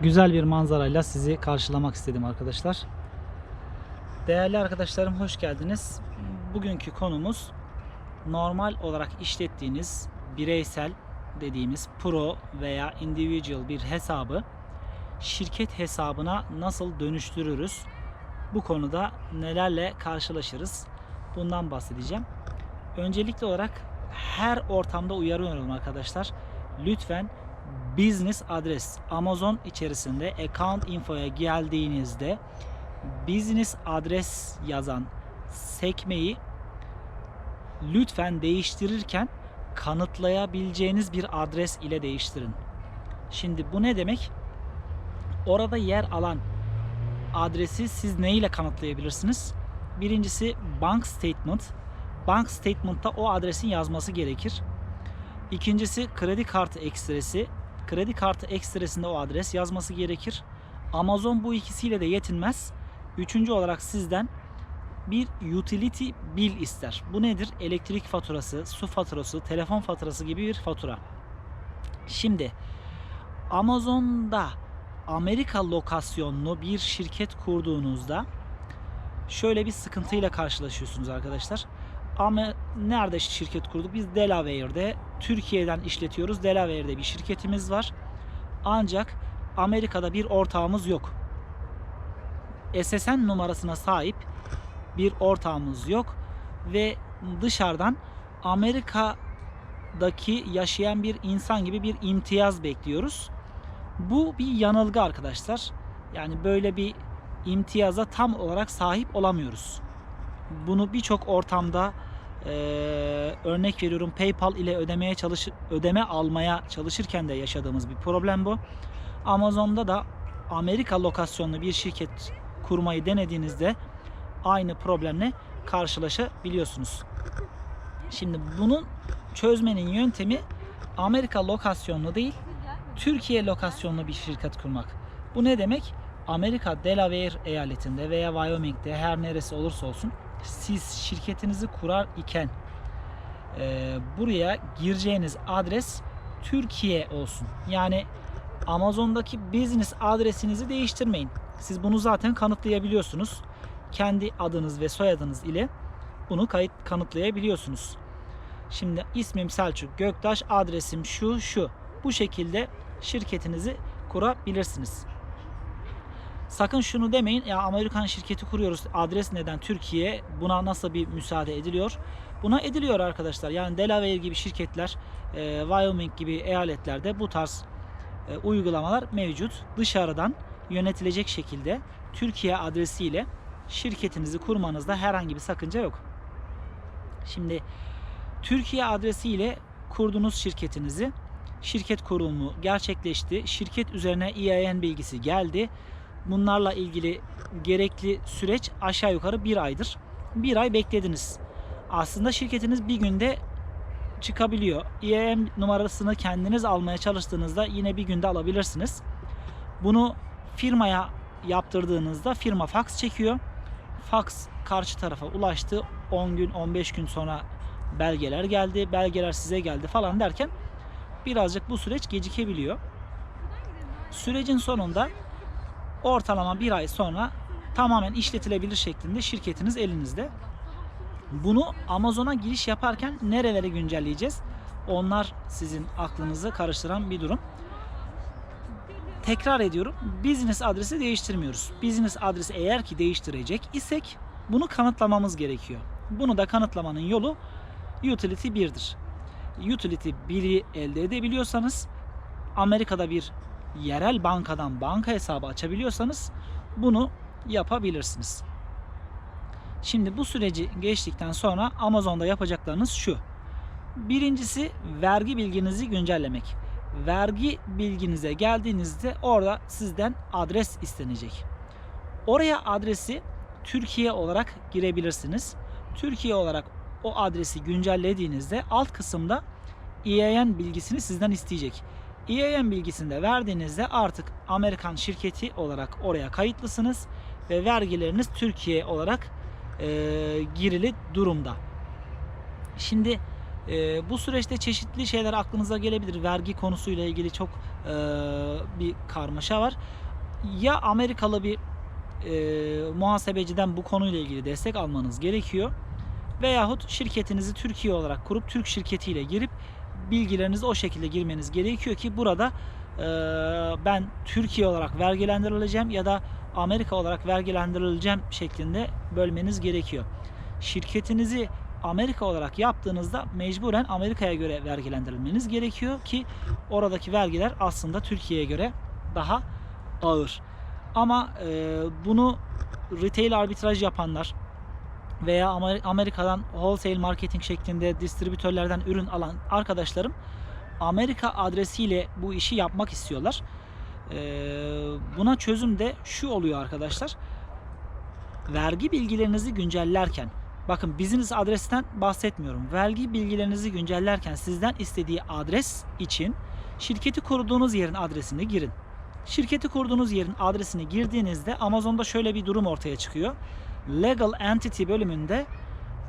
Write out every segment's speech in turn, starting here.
güzel bir manzarayla sizi karşılamak istedim arkadaşlar. Değerli arkadaşlarım hoş geldiniz. Bugünkü konumuz normal olarak işlettiğiniz bireysel dediğimiz pro veya individual bir hesabı şirket hesabına nasıl dönüştürürüz? Bu konuda nelerle karşılaşırız? Bundan bahsedeceğim. Öncelikli olarak her ortamda uyarıyorum arkadaşlar. Lütfen business adres Amazon içerisinde account info'ya geldiğinizde business adres yazan sekmeyi lütfen değiştirirken kanıtlayabileceğiniz bir adres ile değiştirin. Şimdi bu ne demek? Orada yer alan adresi siz ne ile kanıtlayabilirsiniz? Birincisi bank statement. Bank statement'ta o adresin yazması gerekir. İkincisi kredi kartı ekstresi. Kredi kartı ekstresinde o adres yazması gerekir. Amazon bu ikisiyle de yetinmez. Üçüncü olarak sizden bir utility bill ister. Bu nedir? Elektrik faturası, su faturası, telefon faturası gibi bir fatura. Şimdi Amazon'da Amerika lokasyonlu bir şirket kurduğunuzda şöyle bir sıkıntıyla karşılaşıyorsunuz arkadaşlar. Ama nerede şirket kurduk? Biz Delaware'de Türkiye'den işletiyoruz. Delaware'de bir şirketimiz var. Ancak Amerika'da bir ortağımız yok. SSN numarasına sahip bir ortağımız yok ve dışarıdan Amerika'daki yaşayan bir insan gibi bir imtiyaz bekliyoruz. Bu bir yanılgı arkadaşlar. Yani böyle bir imtiyaza tam olarak sahip olamıyoruz. Bunu birçok ortamda eee, örnek veriyorum PayPal ile ödemeye çalış ödeme almaya çalışırken de yaşadığımız bir problem bu. Amazon'da da Amerika lokasyonlu bir şirket kurmayı denediğinizde aynı problemle karşılaşabiliyorsunuz. Şimdi bunun çözmenin yöntemi Amerika lokasyonlu değil, Türkiye lokasyonlu bir şirket kurmak. Bu ne demek? Amerika Delaware eyaletinde veya Wyoming'de her neresi olursa olsun siz şirketinizi kurar iken e, buraya gireceğiniz adres Türkiye olsun. Yani Amazon'daki business adresinizi değiştirmeyin. Siz bunu zaten kanıtlayabiliyorsunuz. Kendi adınız ve soyadınız ile bunu kayıt kanıtlayabiliyorsunuz. Şimdi ismim Selçuk Göktaş, adresim şu şu. Bu şekilde şirketinizi kurabilirsiniz. Sakın şunu demeyin ya Amerikan şirketi kuruyoruz adres neden Türkiye buna nasıl bir müsaade ediliyor? Buna ediliyor arkadaşlar. Yani Delaware gibi şirketler, e, Wyoming gibi eyaletlerde bu tarz e, uygulamalar mevcut. Dışarıdan yönetilecek şekilde Türkiye adresiyle şirketinizi kurmanızda herhangi bir sakınca yok. Şimdi Türkiye adresiyle kurduğunuz şirketinizi şirket kurulumu gerçekleşti. Şirket üzerine EIN bilgisi geldi. Bunlarla ilgili gerekli süreç aşağı yukarı bir aydır. Bir ay beklediniz. Aslında şirketiniz bir günde çıkabiliyor. EIN numarasını kendiniz almaya çalıştığınızda yine bir günde alabilirsiniz. Bunu firmaya yaptırdığınızda firma fax çekiyor. Fax karşı tarafa ulaştı. 10 gün 15 gün sonra belgeler geldi. Belgeler size geldi falan derken birazcık bu süreç gecikebiliyor. Sürecin sonunda ortalama bir ay sonra tamamen işletilebilir şeklinde şirketiniz elinizde. Bunu Amazon'a giriş yaparken nerelere güncelleyeceğiz? Onlar sizin aklınızı karıştıran bir durum. Tekrar ediyorum. Business adresi değiştirmiyoruz. Business adresi eğer ki değiştirecek isek bunu kanıtlamamız gerekiyor. Bunu da kanıtlamanın yolu Utility 1'dir. Utility 1'i elde edebiliyorsanız Amerika'da bir yerel bankadan banka hesabı açabiliyorsanız bunu yapabilirsiniz. Şimdi bu süreci geçtikten sonra Amazon'da yapacaklarınız şu. Birincisi vergi bilginizi güncellemek. Vergi bilginize geldiğinizde orada sizden adres istenecek. Oraya adresi Türkiye olarak girebilirsiniz. Türkiye olarak o adresi güncellediğinizde alt kısımda EIN bilgisini sizden isteyecek. EIN bilgisini de verdiğinizde artık Amerikan şirketi olarak oraya kayıtlısınız ve vergileriniz Türkiye olarak e, girili durumda. Şimdi E, bu süreçte çeşitli şeyler aklınıza gelebilir. Vergi konusuyla ilgili çok e, bir karmaşa var. Ya Amerikalı bir e, muhasebeciden bu konuyla ilgili destek almanız gerekiyor. Veyahut şirketinizi Türkiye olarak kurup Türk şirketiyle girip bilgilerinizi o şekilde girmeniz gerekiyor ki burada e, ben Türkiye olarak vergilendirileceğim ya da Amerika olarak vergilendirileceğim şeklinde bölmeniz gerekiyor. Şirketinizi Amerika olarak yaptığınızda mecburen Amerika'ya göre vergilendirilmeniz gerekiyor ki oradaki vergiler aslında Türkiye'ye göre daha ağır. Ama e, bunu retail arbitraj yapanlar veya Amer- Amerika'dan wholesale marketing şeklinde distribütörlerden ürün alan arkadaşlarım Amerika adresiyle bu işi yapmak istiyorlar. E, buna çözüm de şu oluyor arkadaşlar. Vergi bilgilerinizi güncellerken Bakın business adresten bahsetmiyorum. Vergi bilgilerinizi güncellerken sizden istediği adres için şirketi kurduğunuz yerin adresini girin. Şirketi kurduğunuz yerin adresini girdiğinizde Amazon'da şöyle bir durum ortaya çıkıyor. Legal Entity bölümünde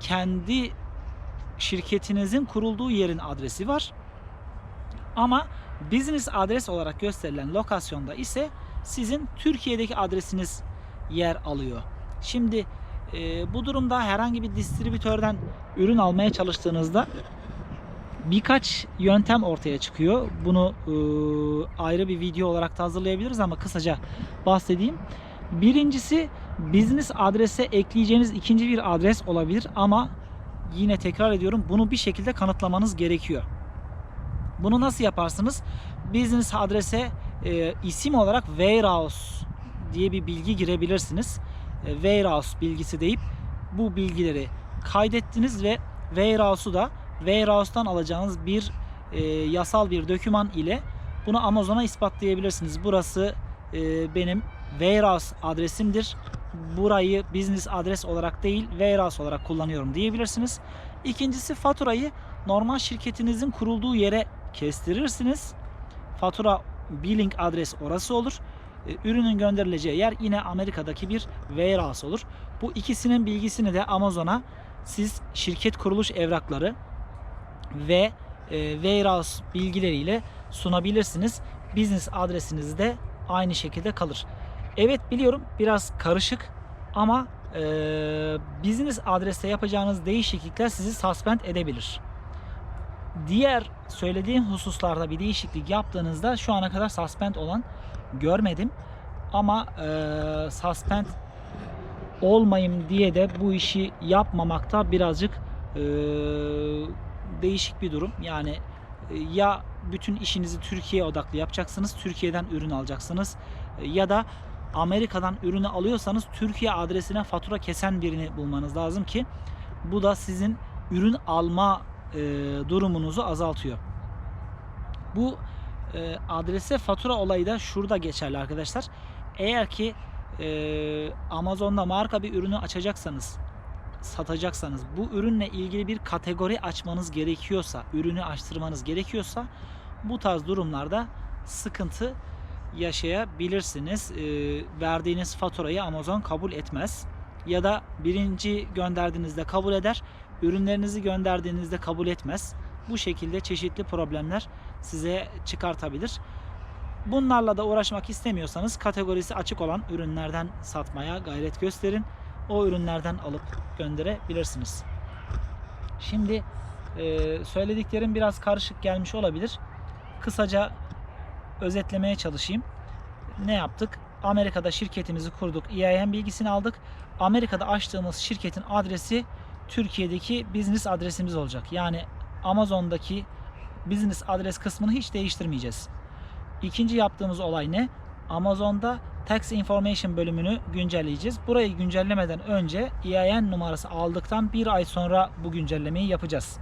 kendi şirketinizin kurulduğu yerin adresi var. Ama business adres olarak gösterilen lokasyonda ise sizin Türkiye'deki adresiniz yer alıyor. Şimdi e, bu durumda herhangi bir distribütörden ürün almaya çalıştığınızda birkaç yöntem ortaya çıkıyor. Bunu e, ayrı bir video olarak da hazırlayabiliriz ama kısaca bahsedeyim. Birincisi business adrese ekleyeceğiniz ikinci bir adres olabilir ama yine tekrar ediyorum bunu bir şekilde kanıtlamanız gerekiyor. Bunu nasıl yaparsınız? Business adrese e, isim olarak warehouse diye bir bilgi girebilirsiniz. E, warehouse bilgisi deyip bu bilgileri kaydettiniz ve warehouse'u da warehouse'dan alacağınız bir e, yasal bir doküman ile bunu Amazon'a ispatlayabilirsiniz. Burası e, benim warehouse adresimdir. Burayı business adres olarak değil warehouse olarak kullanıyorum diyebilirsiniz. İkincisi faturayı normal şirketinizin kurulduğu yere kestirirsiniz. Fatura billing adres orası olur. E, ürünün gönderileceği yer yine Amerika'daki bir warehouse olur. Bu ikisinin bilgisini de Amazon'a siz şirket kuruluş evrakları ve e, warehouse bilgileriyle sunabilirsiniz. Business adresiniz de aynı şekilde kalır. Evet biliyorum biraz karışık ama e, business adreste yapacağınız değişiklikler sizi suspend edebilir. Diğer söylediğim hususlarda bir değişiklik yaptığınızda şu ana kadar suspend olan görmedim. Ama e, suspend olmayayım diye de bu işi yapmamakta birazcık e, değişik bir durum. Yani e, ya bütün işinizi Türkiye odaklı yapacaksınız, Türkiye'den ürün alacaksınız e, ya da Amerika'dan ürünü alıyorsanız Türkiye adresine fatura kesen birini bulmanız lazım ki bu da sizin ürün alma e, durumunuzu azaltıyor. Bu e, adrese fatura olayı da şurada geçerli arkadaşlar. Eğer ki e, Amazon'da marka bir ürünü açacaksanız satacaksanız bu ürünle ilgili bir kategori açmanız gerekiyorsa, ürünü açtırmanız gerekiyorsa bu tarz durumlarda sıkıntı yaşayabilirsiniz. E, verdiğiniz faturayı Amazon kabul etmez. Ya da birinci gönderdiğinizde kabul eder, ürünlerinizi gönderdiğinizde kabul etmez. Bu şekilde çeşitli problemler size çıkartabilir. Bunlarla da uğraşmak istemiyorsanız kategorisi açık olan ürünlerden satmaya gayret gösterin. O ürünlerden alıp gönderebilirsiniz. Şimdi e, söylediklerim biraz karışık gelmiş olabilir. Kısaca özetlemeye çalışayım. Ne yaptık? Amerika'da şirketimizi kurduk. EIN bilgisini aldık. Amerika'da açtığımız şirketin adresi Türkiye'deki business adresimiz olacak. Yani Amazon'daki business adres kısmını hiç değiştirmeyeceğiz. İkinci yaptığımız olay ne? Amazon'da Tax Information bölümünü güncelleyeceğiz. Burayı güncellemeden önce EIN numarası aldıktan bir ay sonra bu güncellemeyi yapacağız.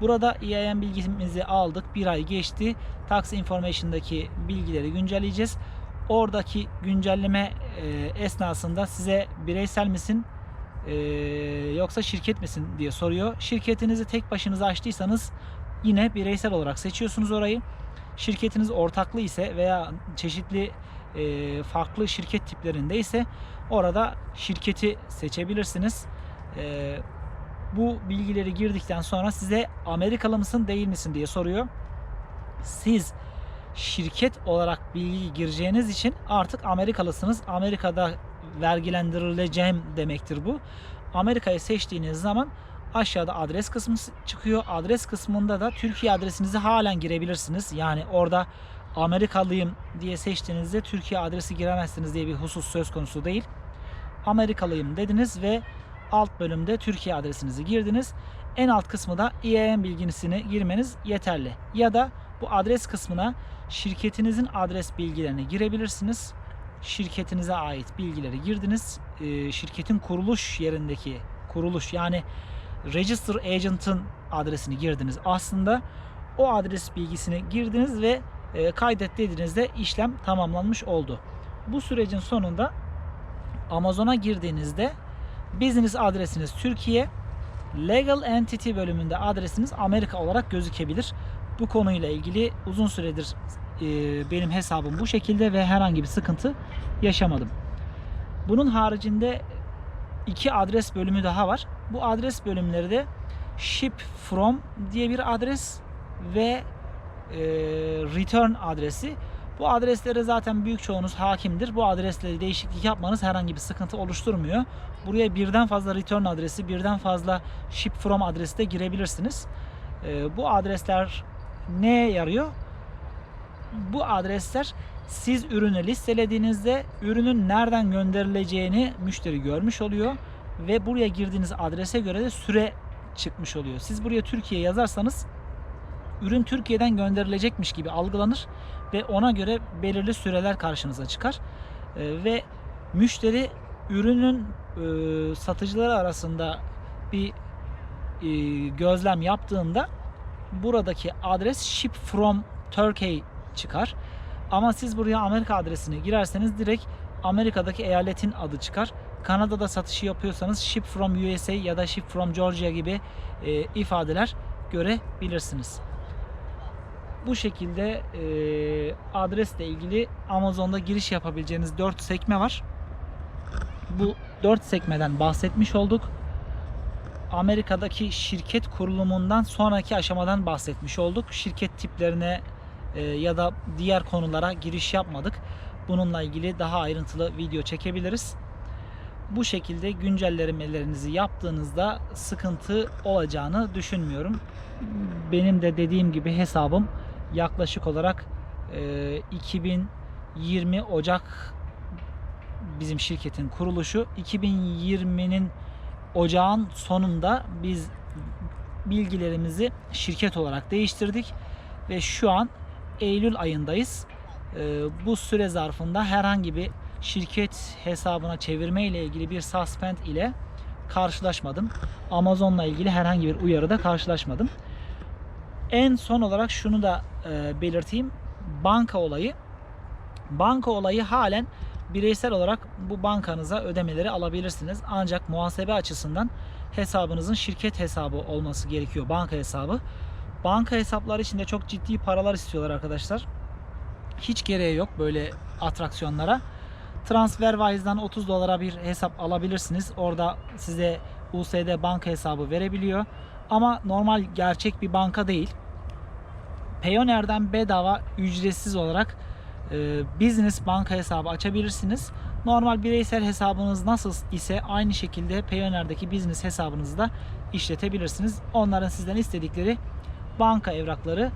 Burada EIN bilgimizi aldık. Bir ay geçti. Tax Information'daki bilgileri güncelleyeceğiz. Oradaki güncelleme e, esnasında size bireysel misin e, yoksa şirket misin diye soruyor. Şirketinizi tek başınıza açtıysanız yine bireysel olarak seçiyorsunuz orayı. Şirketiniz ortaklı ise veya çeşitli e, farklı şirket tiplerinde ise orada şirketi seçebilirsiniz. E, Bu bilgileri girdikten sonra size Amerikalı mısın değil misin diye soruyor. Siz şirket olarak bilgi gireceğiniz için artık Amerikalısınız. Amerika'da vergilendirileceğim demektir bu. Amerika'yı seçtiğiniz zaman aşağıda adres kısmı çıkıyor. Adres kısmında da Türkiye adresinizi halen girebilirsiniz. Yani orada Amerikalıyım diye seçtiğinizde Türkiye adresi giremezsiniz diye bir husus söz konusu değil. Amerikalıyım dediniz ve alt bölümde Türkiye adresinizi girdiniz. En alt kısmı da EIN bilgisini girmeniz yeterli. Ya da bu adres kısmına şirketinizin adres bilgilerini girebilirsiniz. Şirketinize ait bilgileri girdiniz. Ee, şirketin kuruluş yerindeki kuruluş yani Register Agent'ın adresini girdiniz. Aslında o adres bilgisini girdiniz ve e, kaydet dediğinizde işlem tamamlanmış oldu. Bu sürecin sonunda Amazon'a girdiğinizde business adresiniz Türkiye, legal entity bölümünde adresiniz Amerika olarak gözükebilir. Bu konuyla ilgili uzun süredir e, benim hesabım bu şekilde ve herhangi bir sıkıntı yaşamadım. Bunun haricinde iki adres bölümü daha var. Bu adres bölümleri de ship from diye bir adres ve e, return adresi. Bu adreslere zaten büyük çoğunuz hakimdir. Bu adresleri değişiklik yapmanız herhangi bir sıkıntı oluşturmuyor. Buraya birden fazla return adresi, birden fazla ship from adresi de girebilirsiniz. E, bu adresler neye yarıyor? Bu adresler siz ürünü listelediğinizde ürünün nereden gönderileceğini müşteri görmüş oluyor ve buraya girdiğiniz adrese göre de süre çıkmış oluyor. Siz buraya Türkiye yazarsanız ürün Türkiye'den gönderilecekmiş gibi algılanır ve ona göre belirli süreler karşınıza çıkar. Ee, ve müşteri ürünün e, satıcıları arasında bir e, gözlem yaptığında buradaki adres ship from Turkey çıkar. Ama siz buraya Amerika adresini girerseniz direkt Amerika'daki eyaletin adı çıkar. Kanada'da satışı yapıyorsanız ship from USA ya da ship from Georgia gibi e, ifadeler görebilirsiniz. Bu şekilde e, adresle ilgili Amazon'da giriş yapabileceğiniz 4 sekme var. Bu 4 sekmeden bahsetmiş olduk. Amerika'daki şirket kurulumundan sonraki aşamadan bahsetmiş olduk. Şirket tiplerine e, ya da diğer konulara giriş yapmadık. Bununla ilgili daha ayrıntılı video çekebiliriz. Bu şekilde güncellemelerinizi yaptığınızda sıkıntı olacağını düşünmüyorum. Benim de dediğim gibi hesabım yaklaşık olarak e, 2020 Ocak bizim şirketin kuruluşu. 2020'nin ocağın sonunda biz bilgilerimizi şirket olarak değiştirdik ve şu an Eylül ayındayız. Ee, bu süre zarfında herhangi bir şirket hesabına çevirme ile ilgili bir suspend ile karşılaşmadım. Amazon'la ilgili herhangi bir uyarıda karşılaşmadım. En son olarak şunu da e, belirteyim. Banka olayı. Banka olayı halen bireysel olarak bu bankanıza ödemeleri alabilirsiniz. Ancak muhasebe açısından hesabınızın şirket hesabı olması gerekiyor. Banka hesabı. Banka hesapları içinde çok ciddi paralar istiyorlar arkadaşlar. Hiç gereği yok böyle atraksiyonlara. TransferWise'dan 30 dolara bir hesap alabilirsiniz. Orada size USD banka hesabı verebiliyor. Ama normal gerçek bir banka değil. Payoneer'den bedava ücretsiz olarak e, business banka hesabı açabilirsiniz. Normal bireysel hesabınız nasıl ise aynı şekilde Payoneer'deki business hesabınızı da işletebilirsiniz. Onların sizden istedikleri banka evrakları.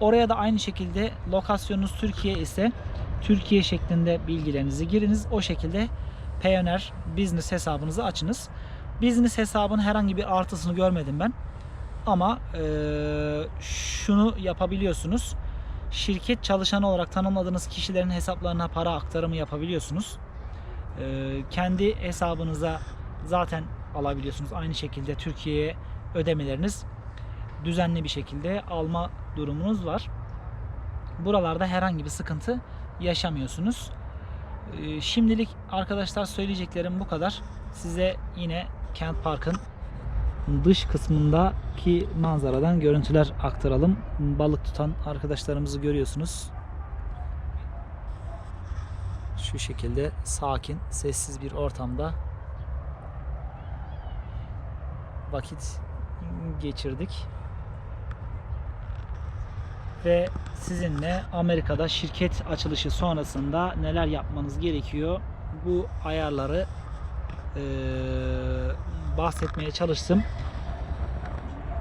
Oraya da aynı şekilde lokasyonunuz Türkiye ise Türkiye şeklinde bilgilerinizi giriniz. O şekilde Payoneer business hesabınızı açınız. Business hesabın herhangi bir artısını görmedim ben. Ama e, şunu yapabiliyorsunuz. Şirket çalışanı olarak tanımladığınız kişilerin hesaplarına para aktarımı yapabiliyorsunuz. E, kendi hesabınıza zaten alabiliyorsunuz. Aynı şekilde Türkiye'ye ödemeleriniz düzenli bir şekilde alma durumunuz var. Buralarda herhangi bir sıkıntı yaşamıyorsunuz. Şimdilik arkadaşlar söyleyeceklerim bu kadar. Size yine Kent Park'ın dış kısmındaki manzaradan görüntüler aktaralım. Balık tutan arkadaşlarımızı görüyorsunuz. Şu şekilde sakin, sessiz bir ortamda vakit geçirdik. Ve sizinle Amerika'da şirket açılışı sonrasında neler yapmanız gerekiyor bu ayarları bahsetmeye çalıştım.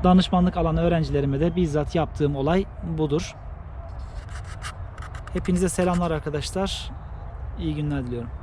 Danışmanlık alan öğrencilerime de bizzat yaptığım olay budur. Hepinize selamlar arkadaşlar. İyi günler diliyorum.